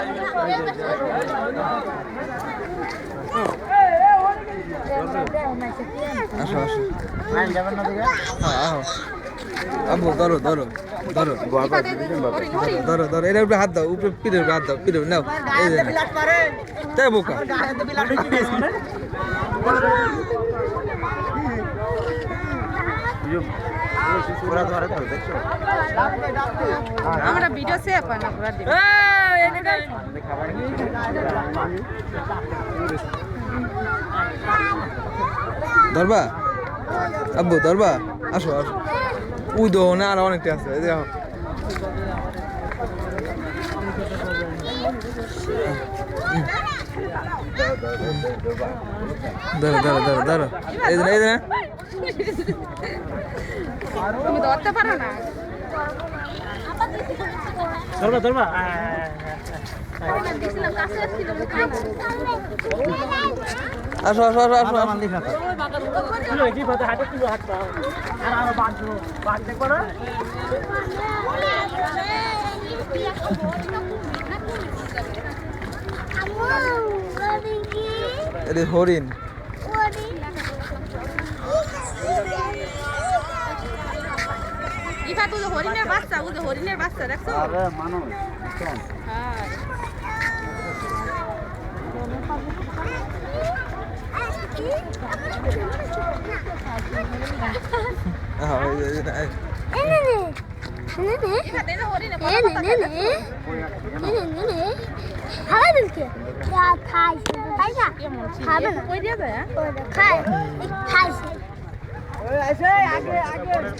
কই কই কই কই হ্যাঁ আসো আসো হ্যাঁ আব্বু ধরো ধরো ধরো ধরো ধরো এটা উপরে হাত দাও উপরে আমরা ভিডিও সেভ হয় না পুরা দিব ধরবা আব্বু ধরবা আসো আসো। উই দো না আর অনেকটা আছে এই দেখো। ধরো ধরো ধরো ধরো এই যে না, এই যে তুমি ধরতে পারো না। ধরবা ধরবা আসো আসো আসো আসো আসো কি কথা হাতে তুলো হাতটা আর আরও বাঁধো বাঁধতে পারো এটা হরিণ ইফা তুই হরিণের বাচ্চা ও যে হরিণের বাচ্চা দেখছ আরে মানুষ হ্যাঁ হ্যাঁ, এই যে- ভালো গাছ করে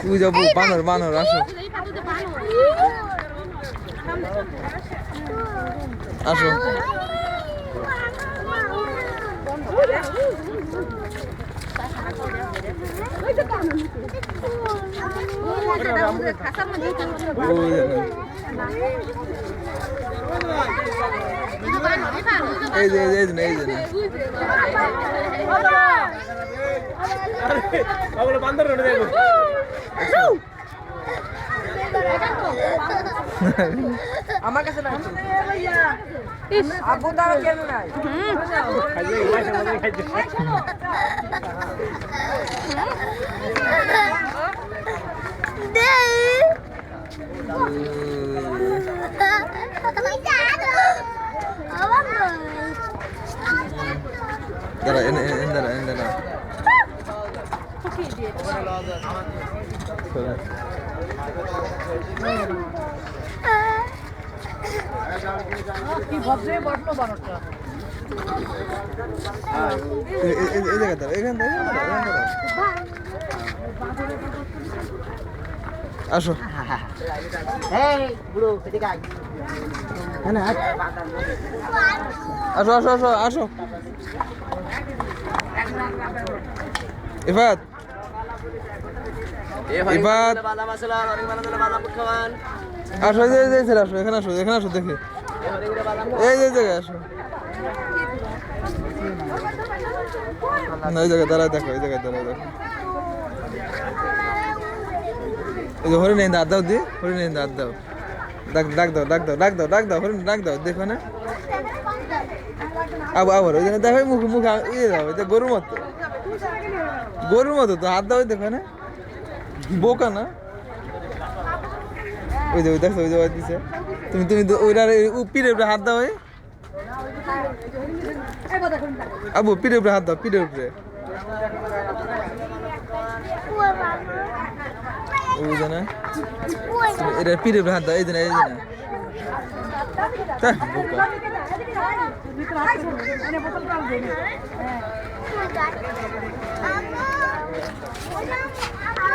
তুই যাব বানর বানর। আসো। আসো এই যে এই যে এই যে না, এই যে না ওগুলো বান্দর রোডে দেখো খাইছে মাছের দাঁড়া এনে এনে এনে দাঁড়া এনে দাঁড়া। এই- এই- এই- এই জায়গায় দাঁড়া এখানে দাঁড়া এখানে দাঁড়া, এখানে দাঁড়া। আসো। আসো আসো আসো আসো। ইফাত ইফাত আসো, এই যে ছেলে আসো, এখানে আসো এখানে আসো, দেখে। এই যে জায়গায় আসো। না, এই জায়গায় দাঁড়ায় দেখো, এই জায়গায় দাঁড়ায় দেখো। এই যে, হরিণ হাত দাও দি, হরিণ হাত দাও। ডাক ডাক দাও ডাক দাও ডাক দাও ডাক দাও, হরিণ ডাক দাও, দেখো না। আবার আবার, ওই জন্য দেখো মুখে মুখে ইয়ে দাও এটা গরুর মতো। গরুর মতো তো, হাত দাও, দেখো না। বোকা না। ওই যে, ওই দেখছ ওই যে ওই দিছে তুমি তুমি ওইটার পিঠের উপরে হাত দাও আবু, পিঠের উপরে হাত দাও, পিঠের উপরে। ওই জানা এটা পিঠের হাত দাও, এই জানা এই